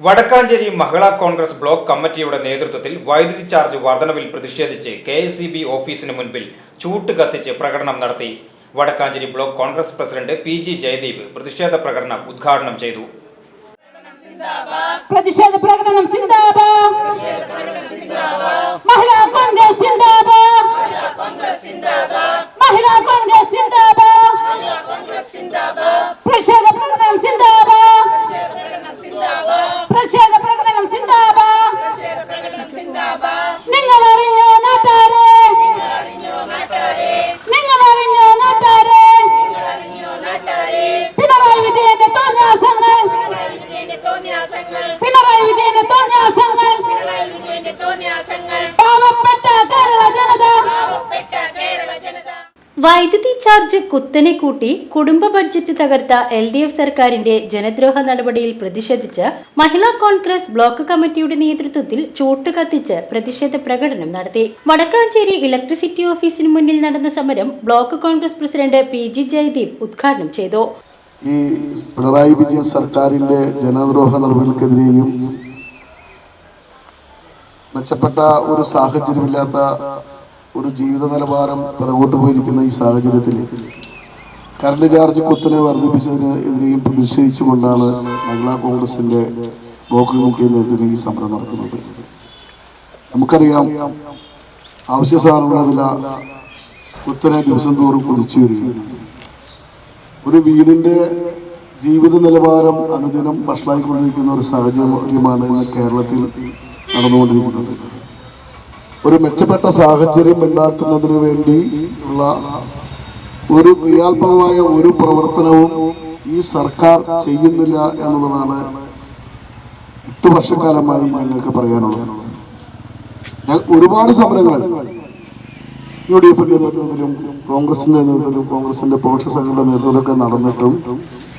Vadakkanchery Mahila Congress block കമ്മിറ്റിയുടെ നേതൃത്വത്തിൽ വൈദ്യുതി ചാർജ് വർധനവിൽ പ്രതിഷേധിച്ച് കെ എസ് ഇ ബി ഓഫീസിന് മുൻപിൽ ചൂട്ട് കത്തിച്ച് പ്രകടനം നടത്തി. Vadakkanchery block Congress president P G Jayadeep പ്രതിഷേധ പ്രകടനം ഉദ്ഘാടനം ചെയ്തു. പ്രതിഷേധ പ്രകടനം വൈദ്യുതി ചാർജ് കുത്തനെ കൂട്ടി കുടുംബ ബഡ്ജറ്റ് തകർത്ത എൽ ഡി എഫ് സർക്കാരിന്റെ ജനദ്രോഹ നടപടിയിൽ പ്രതിഷേധിച്ച് മഹിളാ കോൺഗ്രസ് ബ്ലോക്ക് കമ്മിറ്റിയുടെ നേതൃത്വത്തിൽ ചൂട്ട് കത്തിച്ച് പ്രതിഷേധ പ്രകടനം നടത്തി. വടക്കാഞ്ചേരി ഇലക്ട്രിസിറ്റി ഓഫീസിന് മുന്നിൽ നടന്ന സമരം block Congress president P G Jayadeep ഉദ്ഘാടനം ചെയ്തു. ഈ പിണറായി വിജയൻ സർക്കാരിന്റെ ജനദ്രോഹ നടപടികൾക്കെതിരെയും മെച്ചപ്പെട്ട ഒരു സാഹചര്യമില്ലാത്ത ഒരു ജീവിത നിലവാരം പിറകോട്ട് പോയിരിക്കുന്ന ഈ സാഹചര്യത്തിൽ കറണ്ട് ചാർജ് കുത്തനെ വർദ്ധിപ്പിച്ചതിന് എതിരെയും പ്രതിഷേധിച്ചുകൊണ്ടാണ് മഹിളാ കോൺഗ്രസിന്റെ ബ്ലോക്ക് കമ്മിറ്റി നേതൃത്വത്തിൽ ഈ സമരം നടക്കുന്നത്. നമുക്കറിയാം ആവശ്യ സാധനങ്ങളുടെ വില കുത്തനെ ദിവസം തോറും കുതിച്ചു വരികയാണ്. ഒരു വീടിന്റെ ജീവിത നിലവാരം അനുദിനം വഷളായിക്കൊണ്ടിരിക്കുന്ന ഒരു സാഹചര്യമാണ് ഇന്ന് കേരളത്തിൽ നടന്നുകൊണ്ടിരിക്കുന്നത്. ഒരു മെച്ചപ്പെട്ട സാഹചര്യം ഉണ്ടാക്കുന്നതിന് വേണ്ടി ഉള്ള ഒരു ക്രിയാത്മകമായ ഒരു പ്രവർത്തനവും ഈ സർക്കാർ ചെയ്യുന്നില്ല എന്നുള്ളതാണ് എട്ട് വർഷക്കാലമായി ഞങ്ങൾക്ക് പറയാനുള്ളത്. ഞാൻ ഒരുപാട് സമരങ്ങൾ യു ഡി എഫിന്റെ നേതൃത്വത്തിലും കോൺഗ്രസിന്റെ നേതൃത്വത്തിലും കോൺഗ്രസിന്റെ പോഷക സംഘങ്ങളുടെ നേതൃത്വത്തിലൊക്കെ നടന്നിട്ടും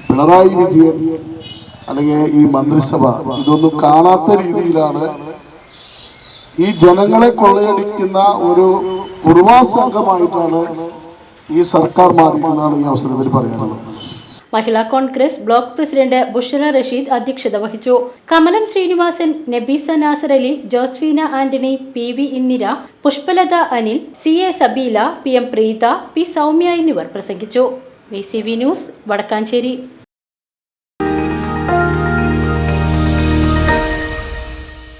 പിണറായി വിജയൻ അല്ലെങ്കിൽ ഈ മന്ത്രിസഭ ഇതൊന്നും കാണാത്ത രീതിയിലാണ് ഈ ജനങ്ങളെ കൊള്ളയടിക്കുന്ന ഒരു കുറുവാ സംഘമായിട്ടാണ് ഈ സർക്കാർ മാറിയിരിക്കുന്നതാണ് ഈ അവസരത്തിൽ പറയാനുള്ളത്. മഹിളാ കോൺഗ്രസ് ബ്ലോക്ക് പ്രസിഡന്റ് ബുഷറ റഷീദ് അധ്യക്ഷത വഹിച്ചു. Kamalam Srinivasan Nabeesa Nasar Ali Josphina Antony P V Indira Pushpalatha Anil C A Sabeela P M Preetha P Soumya എന്നിവർ പ്രസംഗിച്ചു. V C V news Vadakkanchery.